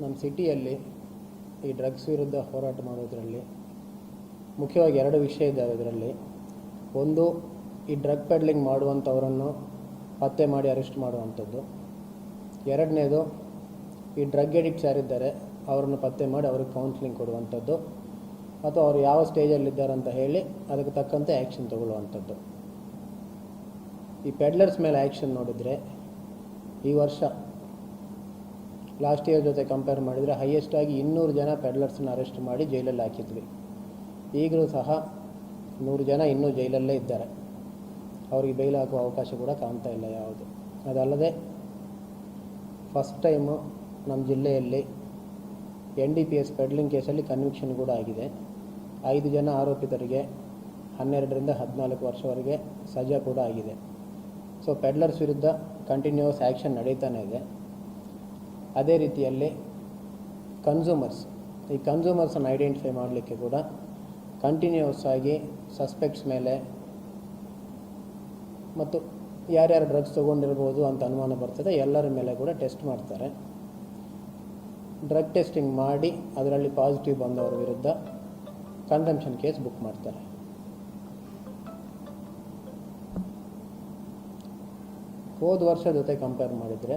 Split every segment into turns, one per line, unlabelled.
ನಮ್ಮ ಸಿಟಿಯಲ್ಲಿ ಈ ಡ್ರಗ್ಸ್ ವಿರುದ್ಧ ಹೋರಾಟ ಮಾಡೋದರಲ್ಲಿ ಮುಖ್ಯವಾಗಿ ಎರಡು ವಿಷಯ ಇದ್ದಾವೆ ಅದರಲ್ಲಿ ಒಂದು, ಈ ಡ್ರಗ್ ಪೆಡ್ಲಿಂಗ್ ಮಾಡುವಂಥವರನ್ನು ಪತ್ತೆ ಮಾಡಿ ಅರೆಸ್ಟ್ ಮಾಡುವಂಥದ್ದು. ಎರಡನೇದು, ಈ ಡ್ರಗ್ ಎಡಿಕ್ಟ್ಸ್ ಯಾರಿದ್ದಾರೆ ಅವರನ್ನು ಪತ್ತೆ ಮಾಡಿ ಅವ್ರಿಗೆ ಕೌನ್ಸಿಲಿಂಗ್ ಕೊಡುವಂಥದ್ದು. ಅಥವಾ ಅವರು ಯಾವ ಸ್ಟೇಜಲ್ಲಿದ್ದಾರೆ ಅಂತ ಹೇಳಿ ಅದಕ್ಕೆ ತಕ್ಕಂತೆ ಆ್ಯಕ್ಷನ್ ತಗೊಳ್ಳುವಂಥದ್ದು. ಈ ಪೆಡ್ಲರ್ಸ್ ಮೇಲೆ ಆ್ಯಕ್ಷನ್ ನೋಡಿದರೆ ಈ ವರ್ಷ ಲಾಸ್ಟ್ ಇಯರ್ ಜೊತೆ ಕಂಪೇರ್ ಮಾಡಿದರೆ ಹೈಯೆಸ್ಟ್ ಆಗಿ ಇನ್ನೂರು ಜನ ಪೆಡ್ಲರ್ಸ್ನ ಅರೆಸ್ಟ್ ಮಾಡಿ ಜೈಲಲ್ಲಿ ಹಾಕಿದ್ವಿ. ಈಗಲೂ ಸಹ ನೂರು ಜನ ಇನ್ನೂ ಜೈಲಲ್ಲೇ ಇದ್ದಾರೆ. ಅವರಿಗೆ ಬೈಲ್ ಹಾಕುವ ಅವಕಾಶ ಕೂಡ ಕಾಣ್ತಾ ಇಲ್ಲ ಯಾವುದು. ಅದಲ್ಲದೆ ಫಸ್ಟ್ ಟೈಮು ನಮ್ಮ ಜಿಲ್ಲೆಯಲ್ಲಿ N D P S peddling ಕೇಸಲ್ಲಿ ಕನ್ವಿಕ್ಷನ್ ಕೂಡ ಆಗಿದೆ. ಐದು ಜನ ಆರೋಪಿತರಿಗೆ ಹನ್ನೆರಡರಿಂದ ಹದಿನಾಲ್ಕು ವರ್ಷವರೆಗೆ ಸಜಾ ಕೂಡ ಆಗಿದೆ. ಸೊ ಪೆಡ್ಲರ್ಸ್ ವಿರುದ್ಧ ಕಂಟಿನ್ಯೂಸ್ ಆ್ಯಕ್ಷನ್ ನಡೀತಾನೆ ಇದೆ. ಅದೇ ರೀತಿಯಲ್ಲಿ ಕನ್ಸ್ಯೂಮರ್ಸ್ ಈ ಕನ್ಸ್ಯೂಮರ್ಸನ್ನು ಐಡೆಂಟಿಫೈ ಮಾಡಲಿಕ್ಕೆ ಕೂಡ ಕಂಟಿನ್ಯೂಸ್ ಆಗಿ ಸಸ್ಪೆಕ್ಟ್ಸ್ ಮೇಲೆ ಮತ್ತು ಯಾರ್ಯಾರು ಡ್ರಗ್ಸ್ ತೊಗೊಂಡಿರ್ಬೋದು ಅಂತ ಅನುಮಾನ ಬರ್ತದೆ, ಎಲ್ಲರ ಮೇಲೆ ಕೂಡ ಟೆಸ್ಟ್ ಮಾಡ್ತಾರೆ. ಡ್ರಗ್ ಟೆಸ್ಟಿಂಗ್ ಮಾಡಿ ಅದರಲ್ಲಿ ಪಾಸಿಟಿವ್ ಬಂದವರ ವಿರುದ್ಧ ಕನ್ಸಂಪ್ಷನ್ ಕೇಸ್ ಬುಕ್ ಮಾಡ್ತಾರೆ. ಹೋದ ವರ್ಷ ಜೊತೆ ಕಂಪೇರ್ ಮಾಡಿದರೆ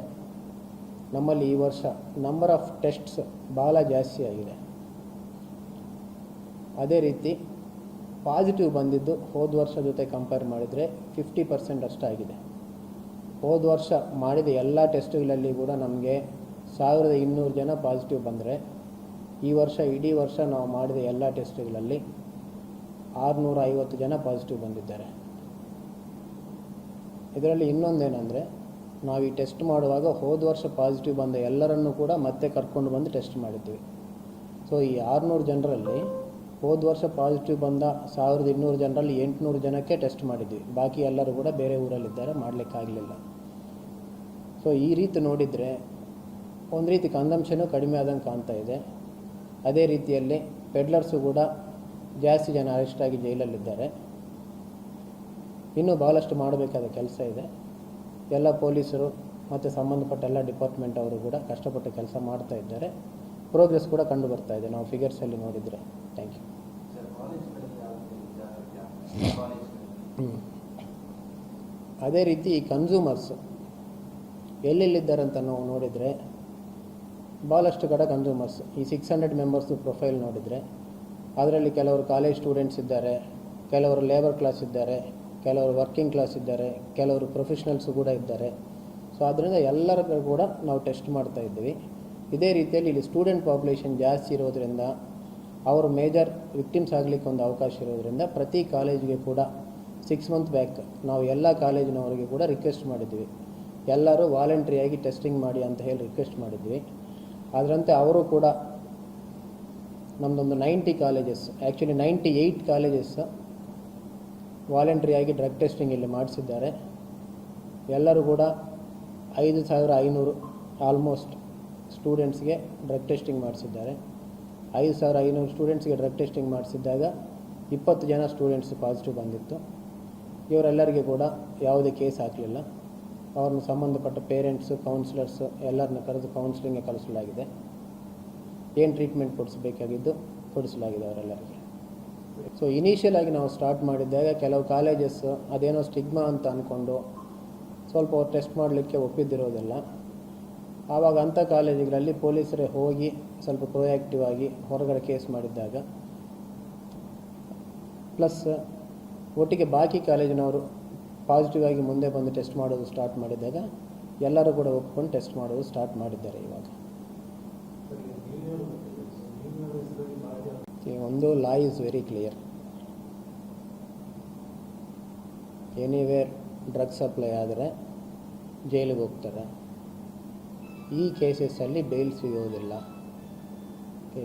ನಮ್ಮಲ್ಲಿ ಈ ವರ್ಷ ನಂಬರ್ ಆಫ್ ಟೆಸ್ಟ್ಸ್ ಭಾಳ ಜಾಸ್ತಿ ಆಗಿದೆ. ಅದೇ ರೀತಿ ಪಾಸಿಟಿವ್ ಬಂದಿದ್ದು ಹೋದ ವರ್ಷ ಜೊತೆ ಕಂಪೇರ್ ಮಾಡಿದರೆ ಫಿಫ್ಟಿ ಪರ್ಸೆಂಟ್ ಅಷ್ಟಾಗಿದೆ ಹೋದ ವರ್ಷ ಮಾಡಿದ ಎಲ್ಲ ಟೆಸ್ಟ್ಗಳಲ್ಲಿ ಕೂಡ ನಮಗೆ ಸಾವಿರದ ಇನ್ನೂರು ಜನ ಪಾಸಿಟಿವ್ ಬಂದರೆ ಈ ವರ್ಷ ಇಡೀ ವರ್ಷ ನಾವು ಮಾಡಿದ ಎಲ್ಲ ಟೆಸ್ಟ್ಗಳಲ್ಲಿ ಆರುನೂರ ಐವತ್ತು ಜನ ಪಾಸಿಟಿವ್ ಬಂದಿದ್ದಾರೆ. ಇದರಲ್ಲಿ ಇನ್ನೊಂದೇನೆಂದರೆ ನಾವು ಈ ಟೆಸ್ಟ್ ಮಾಡುವಾಗ ಹೋದ ವರ್ಷ ಪಾಸಿಟಿವ್ ಬಂದ ಎಲ್ಲರನ್ನೂ ಕೂಡ ಮತ್ತೆ ಕರ್ಕೊಂಡು ಬಂದು ಟೆಸ್ಟ್ ಮಾಡಿದ್ವಿ. ಸೊ ಈ ಆರುನೂರು ಜನರಲ್ಲಿ ಹೋದ ವರ್ಷ ಪಾಸಿಟಿವ್ ಬಂದ ಸಾವಿರದ ಇನ್ನೂರು ಜನರಲ್ಲಿ ಎಂಟುನೂರು ಜನಕ್ಕೆ ಟೆಸ್ಟ್ ಮಾಡಿದ್ವಿ. ಬಾಕಿ ಎಲ್ಲರೂ ಕೂಡ ಬೇರೆ ಊರಲ್ಲಿದ್ದಾರೆ ಮಾಡಲಿಕ್ಕಾಗಲಿಲ್ಲ ಸೊ ಈ ರೀತಿ ನೋಡಿದರೆ ಒಂದು ರೀತಿ ಕನ್ಸಂಪ್ಷನು ಕಡಿಮೆ ಆದಂಗೆ ಕಾಣ್ತಾ ಇದೆ. ಅದೇ ರೀತಿಯಲ್ಲಿ ಪೆಡ್ಲರ್ಸು ಕೂಡ ಜಾಸ್ತಿ ಜನ ಅರೆಸ್ಟ್ ಆಗಿ ಜೈಲಲ್ಲಿದ್ದಾರೆ. ಇನ್ನೂ ಭಾಳಷ್ಟು ಮಾಡಬೇಕಾದ ಕೆಲಸ ಇದೆ. ಎಲ್ಲ ಪೊಲೀಸರು ಮತ್ತು ಸಂಬಂಧಪಟ್ಟ ಎಲ್ಲ ಡಿಪಾರ್ಟ್ಮೆಂಟ್ ಅವರು ಕೂಡ ಕಷ್ಟಪಟ್ಟು ಕೆಲಸ ಮಾಡ್ತಾ ಇದ್ದಾರೆ. ಪ್ರೋಗ್ರೆಸ್ ಕೂಡ ಕಂಡು ಬರ್ತಾ ಇದೆ. ನಾವು ಫಿಗರ್ಸಲ್ಲಿ ನೋಡಿದರೆ. ಥ್ಯಾಂಕ್ ಯು ಅದೇ ರೀತಿ ಈ ಕನ್ಸ್ಯೂಮರ್ಸು ಎಲ್ಲೆಲ್ಲಿದ್ದಾರಂತ ಅಂತ ನಾವು ನೋಡಿದರೆ ಭಾಳಷ್ಟು ಕಡೆ ಕನ್ಸ್ಯೂಮರ್ಸ್ ಈ ಸಿಕ್ಸ್ ಹಂಡ್ರೆಡ್ ಮೆಂಬರ್ಸು ಪ್ರೊಫೈಲ್ ನೋಡಿದರೆ ಅದರಲ್ಲಿ ಕೆಲವರು ಕಾಲೇಜ್ ಸ್ಟೂಡೆಂಟ್ಸ್ ಇದ್ದಾರೆ ಕೆಲವರು ಲೇಬರ್ ಕ್ಲಾಸ್ ಇದ್ದಾರೆ ಕೆಲವರು ವರ್ಕಿಂಗ್ ಕ್ಲಾಸ್ ಇದ್ದಾರೆ, ಕೆಲವರು ಪ್ರೊಫೆಷ್ನಲ್ಸು ಕೂಡ ಇದ್ದಾರೆ. ಸೊ ಆದ್ದರಿಂದ ಎಲ್ಲರಿಗೂ ಕೂಡ ನಾವು ಟೆಸ್ಟ್ ಮಾಡ್ತಾ ಇದ್ದೀವಿ. ಇದೇ ರೀತಿಯಲ್ಲಿ ಇಲ್ಲಿ ಸ್ಟೂಡೆಂಟ್ ಪಾಪ್ಯುಲೇಷನ್ ಜಾಸ್ತಿ ಇರೋದರಿಂದ, ಅವರು ಮೇಜರ್ ವಿಕ್ಟಿಮ್ಸ್ ಆಗಲಿಕ್ಕೆ ಒಂದು ಅವಕಾಶ ಇರೋದರಿಂದ ಪ್ರತಿ ಕಾಲೇಜಿಗೆ ಕೂಡ ಸಿಕ್ಸ್ ಮಂತ್ ಬ್ಯಾಕ್ ನಾವು ಎಲ್ಲ ಕಾಲೇಜಿನವರಿಗೆ ಕೂಡ ರಿಕ್ವೆಸ್ಟ್ ಮಾಡಿದ್ವಿ ಎಲ್ಲರೂ ವಾಲಂಟ್ರಿಯಾಗಿ ಟೆಸ್ಟಿಂಗ್ ಮಾಡಿ ಅಂತ ಹೇಳಿ ರಿಕ್ವೆಸ್ಟ್ ಮಾಡಿದ್ವಿ ಅದರಂತೆ ಅವರು ಕೂಡ ನಮ್ಮದೊಂದು ninety colleges actually ninety eight colleges ವಾಲಂಟ್ರಿಯಾಗಿ drug testing ಇಲ್ಲಿ ಮಾಡಿಸಿದ್ದಾರೆ. ಎಲ್ಲರೂ ಕೂಡ ಐದು ಸಾವಿರ ಐನೂರು ಆಲ್ಮೋಸ್ಟ್ ಸ್ಟೂಡೆಂಟ್ಸ್ಗೆ ಡ್ರಗ್ ಟೆಸ್ಟಿಂಗ್ ಮಾಡಿಸಿದ್ದಾರೆ. ಐದು ಸಾವಿರ ಐನೂರು ಸ್ಟೂಡೆಂಟ್ಸ್ಗೆ ಡ್ರಗ್ ಟೆಸ್ಟಿಂಗ್ ಮಾಡಿಸಿದ್ದಾಗ ಇಪ್ಪತ್ತು ಜನ ಸ್ಟೂಡೆಂಟ್ಸ್ ಪಾಸಿಟಿವ್ ಬಂದಿತ್ತು. ಇವರೆಲ್ಲರಿಗೆ ಕೂಡ ಯಾವುದೇ ಕೇಸ್ ಹಾಕಲಿಲ್ಲ. ಅವ್ರನ್ನ ಸಂಬಂಧಪಟ್ಟ ಪೇರೆಂಟ್ಸು ಕೌನ್ಸಿಲರ್ಸು ಎಲ್ಲರನ್ನ ಕರೆದು ಕೌನ್ಸಿಲಿಂಗ್ಗೆ ಕಳಿಸಲಾಗಿದೆ. ಏನು ಟ್ರೀಟ್ಮೆಂಟ್ ಕೊಡಿಸಬೇಕಾಗಿದ್ದು ಕೊಡಿಸಲಾಗಿದೆ ಅವರೆಲ್ಲರಿಗೆ. ಸೊ ಇನಿಷಿಯಲ್ ಆಗಿ ನಾವು ಸ್ಟಾರ್ಟ್ ಮಾಡಿದ್ದಾಗ ಕೆಲವು ಕಾಲೇಜಸ್ ಅದೇನೋ ಸ್ಟಿಗ್ಮಾ ಅಂತ ಅಂದ್ಕೊಂಡು ಸ್ವಲ್ಪ ಅವ್ರು ಟೆಸ್ಟ್ ಮಾಡಲಿಕ್ಕೆ ಒಪ್ಪಿದ್ದಿರೋದಿಲ್ಲ ಆವಾಗ ಅಂಥ ಕಾಲೇಜುಗಳಲ್ಲಿ ಪೊಲೀಸರೇ ಹೋಗಿ ಸ್ವಲ್ಪ ಪ್ರೊಯಾಕ್ಟಿವ್ ಆಗಿ ಹೊರಗಡೆ ಕೇಸ್ ಮಾಡಿದ್ದಾಗ ಪ್ಲಸ್ ಒಟ್ಟಿಗೆ ಬಾಕಿ ಕಾಲೇಜಿನವರು ಪಾಸಿಟಿವ್ ಆಗಿ ಮುಂದೆ ಬಂದು ಟೆಸ್ಟ್ ಮಾಡೋದು ಸ್ಟಾರ್ಟ್ ಮಾಡಿದಾಗ ಎಲ್ಲರೂ ಕೂಡ ಒಪ್ಕೊಂಡು ಟೆಸ್ಟ್ ಮಾಡೋದು ಸ್ಟಾರ್ಟ್ ಮಾಡಿದ್ದಾರೆ ಇವಾಗ ಈ ಒಂದು law is very clear anywhere drug supply ಆದರೆ ಜೈಲಿಗೆ ಹೋಗ್ತಾರೆ. ಈ ಕೇಸಸ್ಸಲ್ಲಿ ಬೇಲ್ ಸಿಗೋದಿಲ್ಲ. ಓಕೆ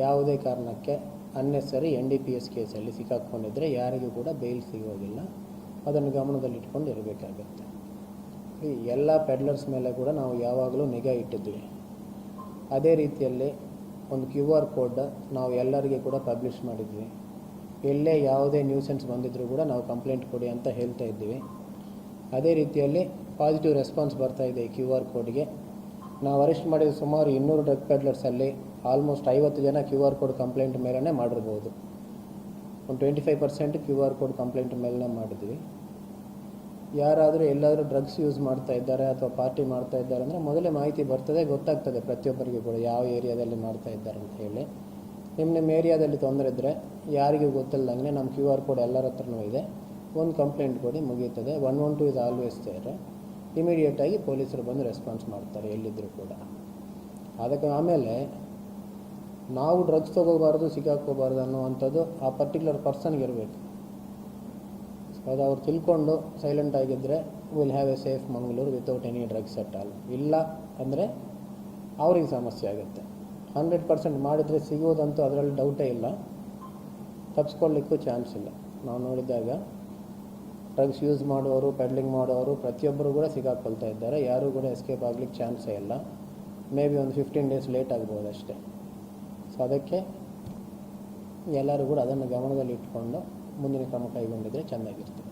ಯಾವುದೇ ಕಾರಣಕ್ಕೆ unnecessary N D P S ಕೇಸಲ್ಲಿ ಸಿಕ್ಕಾಕ್ಕೊಂಡಿದ್ರೆ ಯಾರಿಗೂ ಕೂಡ ಬೇಲ್ ಸಿಗೋದಿಲ್ಲ. ಅದನ್ನು ಗಮನದಲ್ಲಿಟ್ಕೊಂಡು ಇರಬೇಕಾಗತ್ತೆ ಈ ಎಲ್ಲ ಪೆಡ್ಲರ್ಸ್ ಮೇಲೆ ಕೂಡ ನಾವು ಯಾವಾಗಲೂ ನಿಗಾ ಇಟ್ಟಿದ್ವಿ ಅದೇ ರೀತಿಯಲ್ಲಿ ಒಂದು ಕ್ಯೂ ಆರ್ ಕೋಡ್ ನಾವು ಎಲ್ಲರಿಗೆ ಕೂಡ ಪಬ್ಲಿಷ್ ಮಾಡಿದ್ವಿ. ಎಲ್ಲೇ ಯಾವುದೇ ನ್ಯೂಸೆನ್ಸ್ ಬಂದಿದ್ದರೂ ಕೂಡ ನಾವು ಕಂಪ್ಲೇಂಟ್ ಕೊಡಿ ಅಂತ ಹೇಳ್ತಾ ಇದ್ದೀವಿ. ಅದೇ ರೀತಿಯಲ್ಲಿ ಪಾಸಿಟಿವ್ ರೆಸ್ಪಾನ್ಸ್ ಬರ್ತಾ ಇದೆ ಕ್ಯೂ ಆರ್ ಕೋಡ್ಗೆ ನಾವು ಅರೆಸ್ಟ್ ಮಾಡಿದ ಸುಮಾರು ಇನ್ನೂರು ಡ್ರಗ್ ಪೆಡ್ಲರ್ಸಲ್ಲಿ ಆಲ್ಮೋಸ್ಟ್ ಐವತ್ತು ಜನ ಕ್ಯೂ ಆರ್ ಕೋಡ್ ಕಂಪ್ಲೇಂಟ್ ಮೇಲೇ ಮಾಡಿರ್ಬೋದು. ಒಂದು twenty five percent Q R code complaint ಮೇಲೇ ಮಾಡಿದ್ವಿ. ಯಾರಾದರೂ ಎಲ್ಲಾದರೂ ಡ್ರಗ್ಸ್ ಯೂಸ್ ಮಾಡ್ತಾ ಇದ್ದಾರೆ ಅಥವಾ ಪಾರ್ಟಿ ಮಾಡ್ತಾ ಇದ್ದಾರೆ ಅಂದರೆ ಮೊದಲೇ ಮಾಹಿತಿ ಬರ್ತದೆ, ಗೊತ್ತಾಗ್ತದೆ ಪ್ರತಿಯೊಬ್ಬರಿಗೂ ಕೂಡ ಯಾವ ಏರಿಯಾದಲ್ಲಿ ಮಾಡ್ತಾ ಇದ್ದಾರೆ ಅಂತ ಹೇಳಿ. ನಿಮ್ಮ ನಿಮ್ಮ ಏರಿಯಾದಲ್ಲಿ ತೊಂದರೆ ಇದ್ದರೆ ಯಾರಿಗೂ ಗೊತ್ತಿಲ್ಲದಂಗೆ ನಮ್ಮ ಕ್ಯೂ ಆರ್ ಕೋಡ್ ಎಲ್ಲರ ಹತ್ರನೂ ಇದೆ. ಒಂದು ಕಂಪ್ಲೇಂಟ್ ಕೊಡಿ ಮುಗೀತದೆ one one two is always there ಇಮಿಡಿಯೇಟಾಗಿ ಪೊಲೀಸರು ಬಂದು ರೆಸ್ಪಾನ್ಸ್ ಮಾಡ್ತಾರೆ ಎಲ್ಲಿದ್ದರೂ ಕೂಡ. ಅದಕ್ಕೆ ಆಮೇಲೆ ನಾವು ಡ್ರಗ್ಸ್ ತೊಗೋಬಾರ್ದು ಸಿಕ್ಕಾಕೋಬಾರ್ದು ಅನ್ನುವಂಥದ್ದು ಆ ಪರ್ಟಿಕ್ಯುಲರ್ ಪರ್ಸನ್ಗೆ ಇರಬೇಕು. ಅದು ಅವ್ರು ತಿಳ್ಕೊಂಡು ಸೈಲೆಂಟ್ ಆಗಿದ್ದರೆ will have a safe Mangaluru without any drugs at all ಇಲ್ಲ ಅಂದರೆ ಅವ್ರಿಗೆ ಸಮಸ್ಯೆ ಆಗುತ್ತೆ. ಹಂಡ್ರೆಡ್ ಪರ್ಸೆಂಟ್ ಮಾಡಿದರೆ ಸಿಗೋದಂತೂ ಅದರಲ್ಲಿ ಡೌಟೇ ಇಲ್ಲ. ತಪ್ಪಿಸ್ಕೊಳ್ಳಿಕ್ಕೂ ಚಾನ್ಸ್ ಇಲ್ಲ. ನಾವು ನೋಡಿದಾಗ ಡ್ರಗ್ಸ್ ಯೂಸ್ ಮಾಡುವವರು ಪೆಡ್ಲಿಂಗ್ ಮಾಡುವವರು ಪ್ರತಿಯೊಬ್ಬರು ಕೂಡ ಸಿಗಾಕೊಳ್ತಾ ಇದ್ದಾರೆ. ಯಾರೂ ಕೂಡ ಎಸ್ಕೇಪ್ ಆಗಲಿಕ್ಕೆ ಚಾನ್ಸೇ ಇಲ್ಲ. ಮೇ ಬಿ ಒಂದು ಫಿಫ್ಟೀನ್ ಡೇಸ್ ಲೇಟ್ ಆಗ್ಬೋದು ಅಷ್ಟೇ. ಸೊ ಅದಕ್ಕೆ ಎಲ್ಲರೂ ಕೂಡ ಅದನ್ನು ಗಮನದಲ್ಲಿ ಇಟ್ಕೊಂಡು ಮುಂದಿನ ಕ್ರಮ ಕೈಗೊಂಡಿದ್ರೆ ಚೆಂದಾಗಿರ್ತದೆ